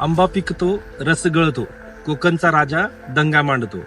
आंबा पिकतो रस गळतो कोकणचा राजा दंगा मांडतो.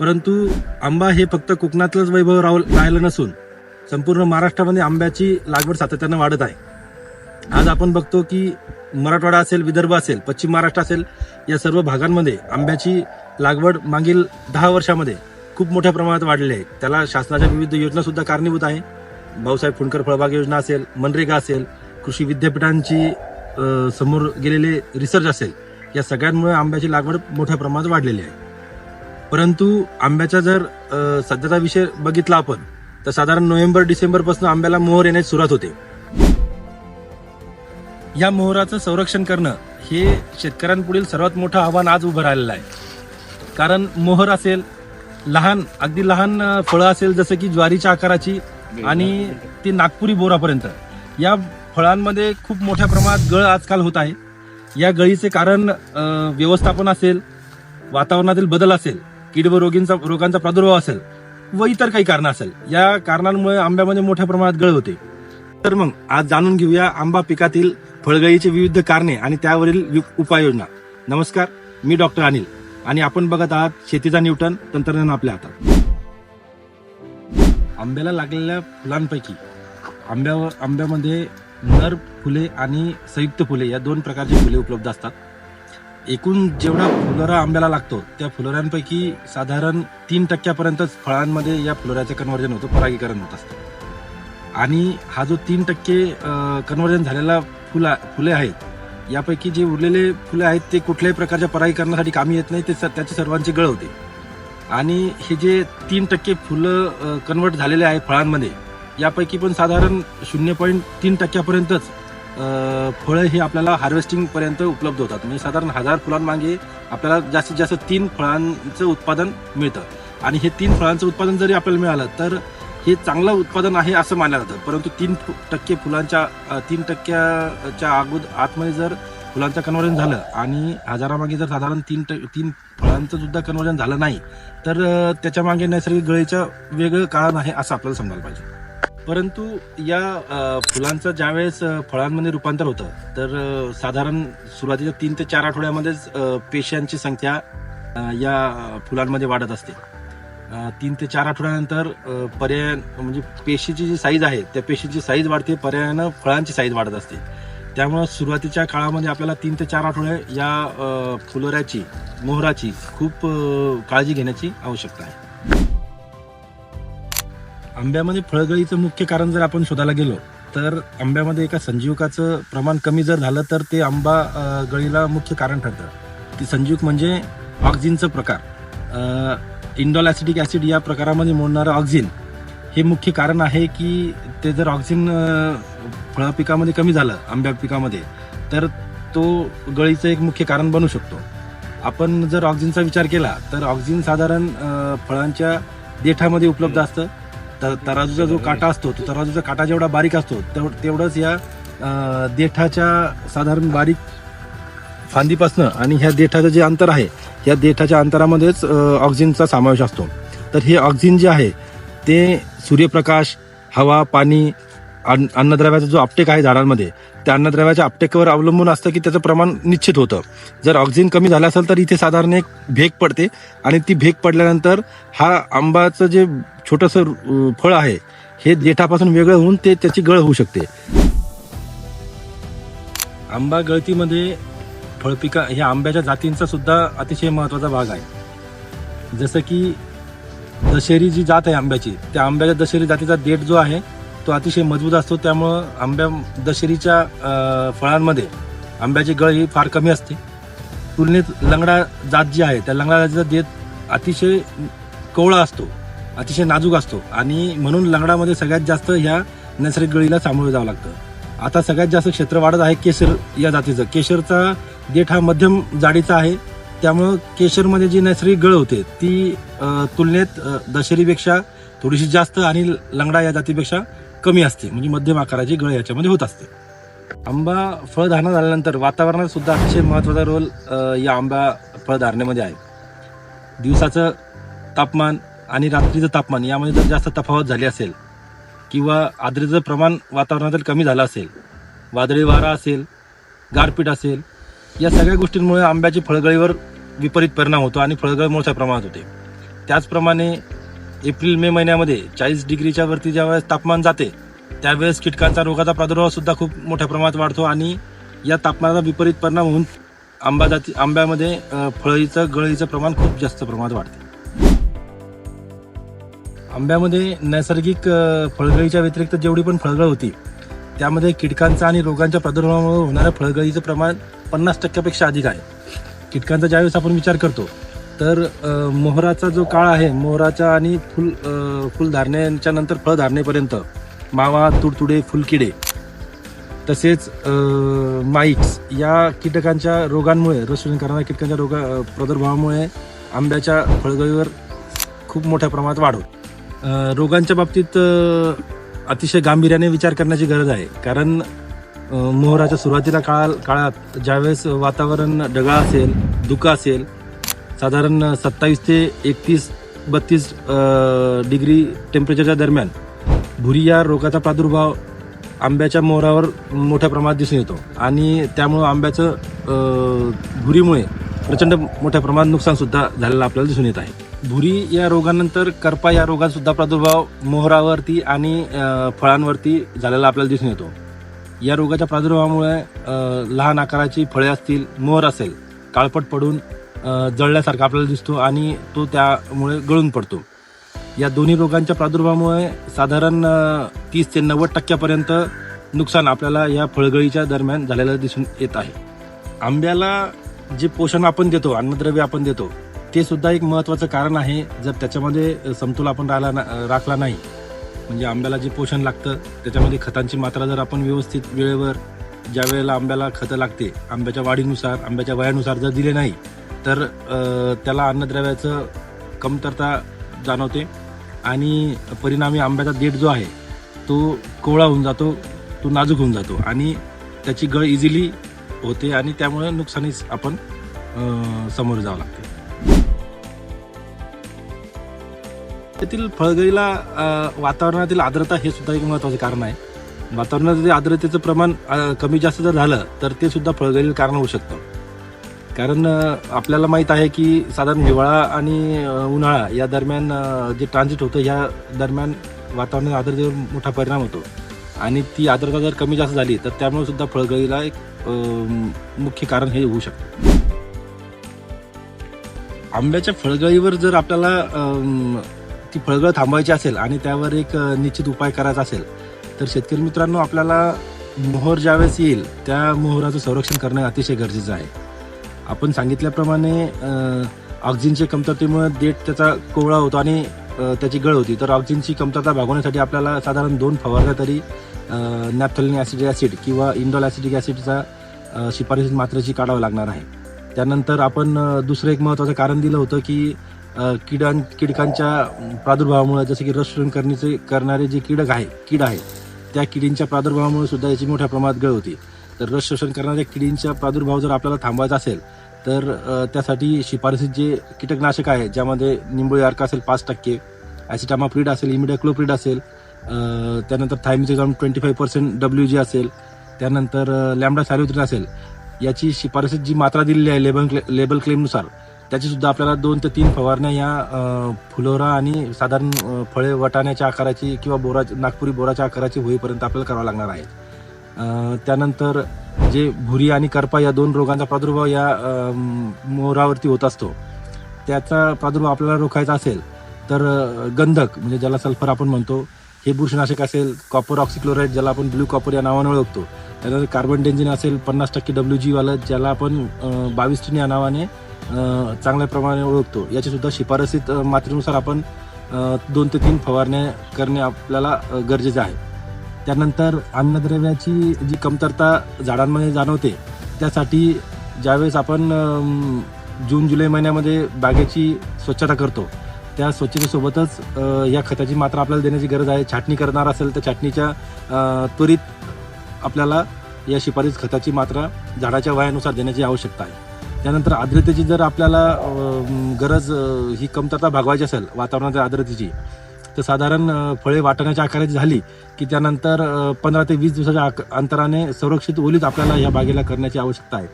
परंतु आंबा हे फक्त कोकणातलंच वैभव राव राहिलं नसून संपूर्ण महाराष्ट्रामध्ये आंब्याची लागवड सातत्यानं वाढत आहे. आज आपण बघतो की मराठवाडा असेल विदर्भ असेल पश्चिम महाराष्ट्र असेल या सर्व भागांमध्ये आंब्याची लागवड मागील दहा वर्षामध्ये खूप मोठ्या प्रमाणात वाढलेली आहे. त्याला शासनाच्या विविध योजना सुद्धा कारणीभूत आहे. भाऊसाहेब फुंडकर फळबाग योजना असेल मनरेगा असेल कृषी विद्यापीठांची समोर गेलेले रिसर्च असेल या सगळ्यांमुळे आंब्याची लागवड मोठ्या प्रमाणात वाढलेली आहे. परंतु आंब्याचा जर सध्याचा विषय बघितला आपण तर साधारण नोव्हेंबर डिसेंबरपासून आंब्याला मोहर येण्याची सुरुवात होते. या मोहराचं संरक्षण करणं हे शेतकऱ्यांपुढील सर्वात मोठं आव्हान आज उभं राहिलेलं आहे. कारण मोहर असेल लहान अगदी लहान फळं असेल जसं की ज्वारीच्या आकाराची आणि ती नागपुरी बोरापर्यंत. या फळांमध्ये खूप मोठ्या प्रमाणात गळ आजकाल होत आहे. या गळीचे कारण व्यवस्थापन असेल वातावरणातील बदल असेल कीड व रोगींचा रोगांचा प्रादुर्भाव असेल व इतर काही कारण असेल या कारणांमुळे आंब्यामध्ये मोठ्या प्रमाणात गळ होते. तर मग आज जाणून घेऊया आंबा पिकातील फळगळीची विविध कारणे आणि त्यावरील वि- उपाययोजना. नमस्कार मी डॉक्टर अनिल आणि आपण बघत आहात शेतीचा न्यूटन तंत्रज्ञान आपल्या हातात. आंब्याला लागलेल्या फुलांपैकी आंब्यावर आंब्यामध्ये नर फुले आणि संयुक्त फुले या दोन प्रकारची फुले उपलब्ध असतात. एकूण जेवढा फुलोरा आंब्याला लागतो त्या फुलोऱ्यांपैकी साधारण तीन टक्क्यापर्यंतच फळांमध्ये या फुलोऱ्याचं कन्वर्जन होतं परागीकरण होत असतं. आणि हा जो तीन टक्के कन्वर्जन झालेला फुला फुले आहेत यापैकी जे उरलेले फुले आहेत ते कुठल्याही प्रकारच्या परागीकरणासाठी कामी येत नाही ते स- त्याची सर्वांची गळ होते. आणि हे जे तीन टक्के फुलं कन्वर्ट झालेले आहे फळांमध्ये यापैकी पण साधारण शून्य पॉईंट तीन टक्क्यापर्यंतच फळं हे आपल्याला हार्वेस्टिंगपर्यंत उपलब्ध होतात. म्हणजे साधारण हजार फुलांमागे आपल्याला जास्तीत जास्त तीन फळांचं उत्पादन मिळतं. आणि हे तीन फळांचं उत्पादन जरी आपल्याला मिळालं तर हे चांगलं उत्पादन आहे असं मानलं जातं. परंतु तीन फु- टक्के फुलांच्या तीन टक्क्याच्या अगोदर आतमध्ये जर फुलांचं कन्वर्जन झालं आणि हजारामागे जर साधारण तीन ट तीन फळांचं सुद्धा कन्वर्जन झालं नाही तर त्याच्यामागे नैसर्गिक गळीचं वेगळं कारण आहे असं आपल्याला समजायला पाहिजे. परंतु या अ, फुलांचं ज्यावेळेस अ, फळांमध्ये रूपांतर होतं तर अ, साधारण सुरुवातीच्या तीन ते चार आठवड्यामध्येच अ, पेश्यांची संख्या अ, या फुलांमध्ये वाढत असते. अ, तीन ते चार आठवड्यानंतर अ, पर्याय म्हणजे पेशीची जी साईज आहे त्या पेशीची साईज वाढते पर्यायानं फळांची साईज वाढत असते. त्यामुळं सुरुवातीच्या काळामध्ये आपल्याला तीन ते चार आठवडे या अ, फुलोऱ्याची मोहराची खूप अ, काळजी घेण्याची आवश्यकता आहे. आंब्यामध्ये फळगळीचं मुख्य कारण जर आपण शोधायला गेलो तर आंब्यामध्ये एका संजीवकाचं प्रमाण कमी जर झालं तर ते आंबा गळीला मुख्य कारण ठरतं. ती संजीवक म्हणजे ऑक्झिनचं प्रकार. इंडॉल ॲसिडिक ॲसिड या प्रकारामध्ये मोडणारं ऑक्झिन हे मुख्य कारण आहे की ते जर ऑक्झिन फळ पिकामध्ये कमी झालं आंब्या पिकामध्ये तर तो गळीचं एक मुख्य कारण बनू शकतो. आपण जर ऑक्झिनचा विचार केला तर ऑक्झिन साधारण फळांच्या देठामध्ये उपलब्ध असतं. तर तराजूचा जो काटा असतो तो तराजूचा काटा जेवढा बारीक असतो तेव- तेवढंच या देठाच्या साधारण बारीक फांदीपासनं आणि ह्या देठाचं जे अंतर आहे या देठाच्या अंतरामध्येच ऑक्सिजनचा ऑक्झिनचा समावेश असतो. तर हे ऑक्झिन जे आहे ते सूर्यप्रकाश हवा पाणी अन्नद्रव्याचा जो अपटेक आहे झाडांमध्ये त्या अन्नद्रव्याच्या अपटेकवर अवलंबून असतं की त्याचं प्रमाण निश्चित होतं. जर ऑक्झिन कमी झालं असेल तर इथे साधारण एक भेग पडते आणि ती भेग पडल्यानंतर हा आंबाचं जे छोटंसं फळ आहे हे देठापासून वेगळं होऊन ते त्याची गळ होऊ शकते. आंबा गळतीमध्ये फळपिका ह्या आंब्याच्या जातींचा सुद्धा अतिशय महत्त्वाचा भाग आहे. जसं की दशेरी जी जात आहे आंब्याची त्या आंब्याच्या दशेरी जातीचा देठ जो आहे तो अतिशय मजबूत असतो. त्यामुळं आंब्या दशेरीच्या फळांमध्ये आंब्याची गळ ही फार कमी असते. तुलनेत लंगडा जात जी आहे त्या लंगडा जातीचा देठ अतिशय कवळा असतो अतिशय नाजूक असतो. आणि म्हणून लंगडामध्ये सगळ्यात जास्त ह्या नैसर्गिक गळीला सामोरं जावं लागतं. आता सगळ्यात जास्त क्षेत्र वाढत आहे केशर या जातीचं. केशरचा देठ हा मध्यम जाडीचा आहे. त्यामुळं केशरमध्ये जी नैसर्गिक गळ होते ती तुलनेत दशेरीपेक्षा थोडीशी जास्त आणि लंगडा या जातीपेक्षा कमी असते. म्हणजे मध्यम आकाराची गळ याच्यामध्ये होत असते. आंबा फळधारणा झाल्यानंतर वातावरणात सुद्धा अतिशय महत्त्वाचा रोल या आंबा फळधारणेमध्ये आहे. दिवसाचं तापमान आणि रात्रीचं तापमान यामध्ये जर जास्त तफावत झाली असेल किंवा आर्द्रतेचं प्रमाण वातावरणातील कमी झालं असेल वादळी वारा असेल गारपीट असेल या सगळ्या गोष्टींमुळे आंब्याची फळगळीवर विपरीत परिणाम होतो आणि फळगळ मोठ्या प्रमाणात होते. त्याचप्रमाणे एप्रिल मे महिन्यामध्ये चाळीस डिग्रीच्या वरती ज्यावेळेस तापमान जाते त्यावेळेस कीटकांचा रोगाचा प्रादुर्भाव सुद्धा खूप मोठ्या प्रमाणात वाढतो आणि या तापमानाचा विपरीत परिणाम होऊन आंबा जाती आंब्यामध्ये अ, फळीचं गळीचं प्रमाण खूप जास्त प्रमाणात वाढते. आंब्यामध्ये नैसर्गिक फळगळीच्या व्यतिरिक्त जेवढी पण फळगळ होती त्यामध्ये कीटकांचा आणि रोगांच्या प्रादुर्भावामुळे होणाऱ्या फळगळीचं प्रमाण पन्नास टक्क्यापेक्षा अधिक आहे. कीटकांचा ज्यावेळेस आपण विचार करतो तर मोहराचा जो काळ आहे मोहराच्या आणि फुल अ, नंतर फळधारणेपर्यंत मावा तुडतुडे फुलकिडे तसेच माईट्स या कीटकांच्या रोगांमुळे रसून करणाऱ्या कीटकांच्या रोगा प्रादुर्भावामुळे आंब्याच्या फळगळीवर खूप मोठ्या प्रमाणात वाढ होत. रोगांच्या बाबतीत अतिशय गांभीर्याने विचार करण्याची गरज आहे. कारण मोहराच्या सुरुवातीला काळ काळात ज्यावेळेस वातावरण ढगाळ असेल धुकं असेल साधारण सत्तावीस ते एकतीस बत्तीस डिग्री टेम्परेचरच्या दरम्यान भुरी या रोगाचा प्रादुर्भाव आंब्याच्या मोहरावर मोठ्या प्रमाणात दिसून येतो. आणि त्यामुळं आंब्याचं भुरीमुळे प्रचंड मोठ्या प्रमाणात नुकसानसुद्धा झालेलं आपल्याला दिसून येत आहे. भुरी या रोगानंतर करपा या रोगाचासुद्धा प्रादुर्भाव मोहरावरती आणि फळांवरती झालेला आपल्याला दिसून येतो. या रोगाच्या प्रादुर्भावामुळे लहान आकाराची फळे असतील मोहर असेल काळपट पडून जळल्यासारखा आपल्याला दिसतो आणि तो त्यामुळे गळून पडतो. या दोन्ही रोगांच्या प्रादुर्भावामुळे साधारण तीस ते नव्वद टक्क्यापर्यंत नुकसान आपल्याला या फळगळीच्या दरम्यान झालेलं दिसून येत आहे. आंब्याला जे पोषण आपण देतो अन्नद्रव्य आपण देतो ते सुद्धा एक महत्त्वाचं कारण आहे. जर त्याच्यामध्ये समतोल आपण राहिला ना- राखला नाही म्हणजे आंब्याला जे पोषण लागतं त्याच्यामध्ये खतांची मात्रा जर आपण व्यवस्थित वेळेवर ज्या वेळेला आंब्याला खतं लागते आंब्याच्या वाढीनुसार आंब्याच्या वयानुसार जर दिले नाही तर त्याला अन्नद्रव्याचं कमतरता जाणवते आणि परिणामी आंब्याचा देठ जो आहे तो कोवळा होऊन जातो तो नाजूक होऊन जातो आणि त्याची गळ इझिली होते आणि त्यामुळे नुकसानीस आपण समोर जावं लागते. त्यातील फळगळीला वातावरणातील आर्द्रता हे सुद्धा एक महत्त्वाचं कारण आहे. वातावरणातील आर्द्रतेचं प्रमाण कमी जास्त जर झालं तर ते सुद्धा फळगळीला कारण होऊ शकतं. कारण आपल्याला माहीत आहे की साधारण हिवाळा आणि उन्हाळा या दरम्यान जे ट्रान्झिट होतं या दरम्यान वातावरणात आर्द्रतेवर मोठा परिणाम होतो. आणि ती आर्द्रता जर कमी जास्त झाली तर त्यामुळे सुद्धा फळगळीला एक मुख्य कारण हे होऊ शकतं. आंब्याच्या फळगळीवर जर आपल्याला ती फळगळ थांबवायची असेल आणि त्यावर एक निश्चित उपाय करायचा असेल तर शेतकरी मित्रांनो आपल्याला मोहर ज्यावेळेस येईल त्या मोहराचं संरक्षण करणं अतिशय गरजेचं आहे. आपण सांगितल्याप्रमाणे अ, ऑक्सिजनच्या कमतरतेमुळे देठ त्याचा कोवळा होतो आणि त्याची गळ होती. तर ऑक्सिजनची कमतरता भागवण्यासाठी आपल्याला साधारण दोन फवारण्या तरी नॅपथलिन ॲसिड ॲसिड किंवा इंडॉल ॲसिडिक ॲसिडचा अ, मात्रेची काढावं लागणार आहे. त्यानंतर आपण दुसरं एक महत्त्वाचं कारण दिलं होतं की किडां किडकांच्या प्रादुर्भावामुळे जसं की रस करण्याचे करणारे जे कीडक आहे कीड आहे त्या किडींच्या प्रादुर्भावामुळे सुद्धा याची मोठ्या प्रमाणात गळ होती. तर रस शोषण करणाऱ्या किडींचा प्रादुर्भाव जर आपल्याला थांबवायचा असेल तर त्यासाठी शिफारसीत जे कीटकनाशक आहे ज्यामध्ये निंबोळी अर्क असेल पाच टक्के ॲसिटामाप्रिड असेल इमिडाक्लोप्रिड असेल त्यानंतर thiamethoxam twenty five percent W G असेल त्यानंतर लॅमडा सॅल्युट्रिन असेल याची शिफारसीत जी मात्रा दिलेली आहे लेबल क्ले लेबल क्लेमनुसार त्याची सुद्धा आपल्याला दोन ते तीन फवारण्या या फुलोरा आणि साधारण फळे वटाण्याच्या आकाराची किंवा बोरा नागपुरी बोराच्या आकाराची होईपर्यंत आपल्याला करावं लागणार आहे. त्यानंतर जे भुरी आणि करपा या दोन रोगांचा प्रादुर्भाव या मोरावरती होत असतो त्याचा प्रादुर्भाव आपल्याला रोखायचा असेल तर गंधक म्हणजे ज्याला सल्फर आपण म्हणतो हे बुरशीनाशक असेल कॉपर ऑक्सिक्लोराईड ज्याला आपण ब्ल्यू कॉपर या नावाने ओळखतो त्यानंतर कार्बन डेंजिन असेल पन्नास टक्के डब्ल्यू जीवालं ज्याला आपण बावीस टन या नावाने चांगल्या प्रमाणे ओळखतो याचीसुद्धा शिफारसीत मात्रेनुसार आपण दोन ते तीन फवारण्या करणे आपल्याला गरजेचं आहे. त्यानंतर अन्नद्रव्याची जी कमतरता झाडांमध्ये जाणवते त्यासाठी ज्यावेळेस आपण जून जुलै महिन्यामध्ये बागेची स्वच्छता करतो त्या स्वच्छतेसोबतच या खताची मात्रा आपल्याला देण्याची गरज आहे. छाटणी करणार असेल तर छाटणीच्या त्वरित आपल्याला या शिफारस खताची मात्रा झाडाच्या वयानुसार देण्याची आवश्यकता आहे. त्यानंतर आर्द्रतेची जर आपल्याला गरज ही कमतरता भागवायची असेल वातावरणाच्या आर्द्रतेची तर साधारण फळे वाटण्याच्या आकाराची झाली की त्यानंतर पंधरा ते वीस दिवसाच्या अंतराने संरक्षित ओलीत आपल्याला या बागेला करण्याची आवश्यकता आहे.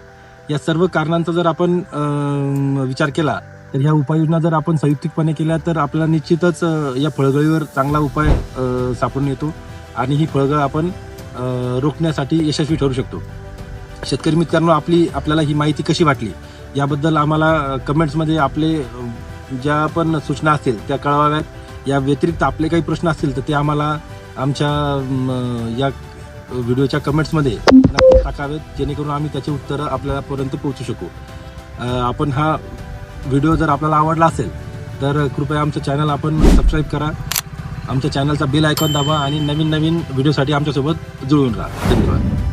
या सर्व कारणांचा जर आपण विचार केला तर ह्या उपाययोजना जर आपण संयुक्तिकपणे केल्या तर आपल्याला निश्चितच या फळगळीवर चांगला उपाय सापडून येतो आणि ही फळगळ आपण रोखण्यासाठी यशस्वी ठरू शकतो. शेतकरी मित्रांनो आपली आपल्याला ही माहिती कशी वाटली? याबद्दल आम्हाला कमेंट्समध्ये आपले ज्या पण सूचना असतील त्या कळवाव्यात. या व्यतिरिक्त आपले काही प्रश्न असतील तर ते आम्हाला आमच्या या व्हिडिओच्या कमेंट्समध्ये नक्की टाकावेत जेणेकरून आम्ही त्याची उत्तरं आपल्यापर्यंत पोहोचू शकू. आपण हा व्हिडिओ जर आपल्याला आवडला असेल तर कृपया आमचं चॅनल आपण सबस्क्राईब करा. आमच्या चॅनलचा बेल आयकॉन दाबा आणि नवीन नवीन व्हिडिओसाठी आमच्यासोबत जुळून राहा. धन्यवाद.